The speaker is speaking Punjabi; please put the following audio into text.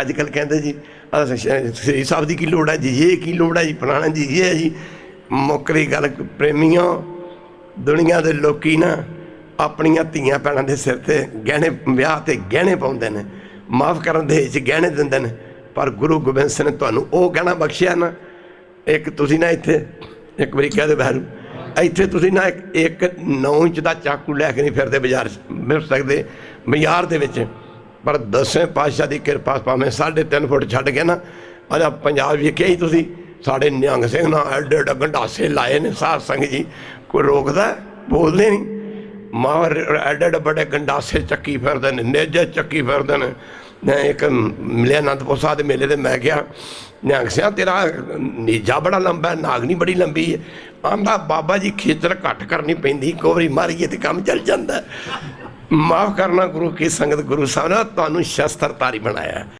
ਅੱਜ ਕੱਲ ਕਹਿੰਦੇ ਜੀ ਆਹ ਸ੍ਰੀ ਸਾਹਿਬ ਦੀ ਕੀ ਲੋੜ ਹੈ ਜੀ, ਇਹ ਕੀ ਲੋੜ ਹੈ ਜੀ, ਫਲਾਣਾ ਜੀ, ਇਹ ਹੈ ਜੀ। ਮੁੱਕਰੀ ਗੱਲ, ਪ੍ਰੇਮੀਆਂ, ਦੁਨੀਆ ਦੇ ਲੋਕੀ ਨਾ ਆਪਣੀਆਂ ਧੀਆਂ ਭੈਣਾਂ ਦੇ ਸਿਰ ਤੇ ਗਹਿਣੇ, ਵਿਆਹ ਤੇ ਗਹਿਣੇ ਪਾਉਂਦੇ ਨੇ, ਮਾਫ ਕਰਨ ਦੇ ਵਿੱਚ ਗਹਿਣੇ ਦਿੰਦੇ ਨੇ। ਪਰ ਗੁਰੂ ਗੋਬਿੰਦ ਸਿੰਘ ਨੇ ਤੁਹਾਨੂੰ ਉਹ ਗਹਿਣਾ ਬਖਸ਼ਿਆ ਨਾ, ਇੱਕ ਤੁਸੀਂ ਨਾ ਇੱਥੇ, ਇੱਕ ਵਾਰੀ ਕਹਿ ਦੇ ਬਹਿਰੂ, ਇੱਥੇ ਤੁਸੀਂ ਨਾ ਇੱਕ ਇੱਕ 9 ਇੰਚ ਦਾ ਚਾਕੂ ਲੈ ਕੇ ਨਹੀਂ ਫਿਰਦੇ ਬਾਜ਼ਾਰ ਮਿਲ ਸਕਦੇ, ਬਾਜ਼ਾਰ ਦੇ ਵਿੱਚ। ਪਰ ਦਸਵੇਂ ਪਾਤਸ਼ਾਹ ਦੀ ਕਿਰਪਾ ਭਾਵੇਂ 3.5 ਫੁੱਟ ਛੱਡ ਕੇ ਨਾ ਅਜਾ ਪੰਜਾਬ ਵੇਖਿਆ ਹੀ ਤੁਸੀਂ, ਸਾਡੇ ਨਿਹੰਗ ਸਿੰਘ ਨਾਲ ਐਡੇ ਐਡੇ ਗੰਡਾਸੇ ਲਾਏ ਨੇ, ਸਾਧ ਸੰਗ ਜੀ, ਕੋਈ ਰੋਕਦਾ, ਬੋਲਦੇ ਨਹੀਂ। ਮਾਰ ਐਡੇ ਐਡੇ ਬੜੇ ਗੰਡਾਸੇ ਚੱਕੀ ਫਿਰਦੇ ਨੇ, ਨੇਜੇ ਚੱਕੀ ਫਿਰਦੇ ਨੇ। ਮੈਂ ਇੱਕ ਮਿਲਿਆ ਅਨੰਦਪੁਰ ਸਾਹਿਬ ਦੇ ਮੇਲੇ ਤੇ, ਮੈਂ ਕਿਹਾ, ਨਿਹੰਗ ਸਿੰਘ, ਤੇਰਾ ਨੀਜਾ ਬੜਾ ਲੰਬਾ ਹੈ ਨਾਗਨੀ ਬੜੀ ਲੰਬੀ ਹੈ। ਆਂਦਾ ਬਾਬਾ ਜੀ ਖੇਤਰ ਘੱਟ ਕਰਨੀ ਪੈਂਦੀ ਕੋਵਰੀ ਮਾਰੀਏ ਤੇ ਕੰਮ ਚੱਲ ਜਾਂਦਾ। ਮਾਫ ਕਰਨਾ ਗੁਰੂ ਕੀ ਸੰਗਤ ਗੁਰੂ ਸਾਹਿਬ ਨੇ ਤੁਹਾਨੂੰ ਸ਼ਸਤਰ ਧਾਰੀ ਬਣਾਇਆ।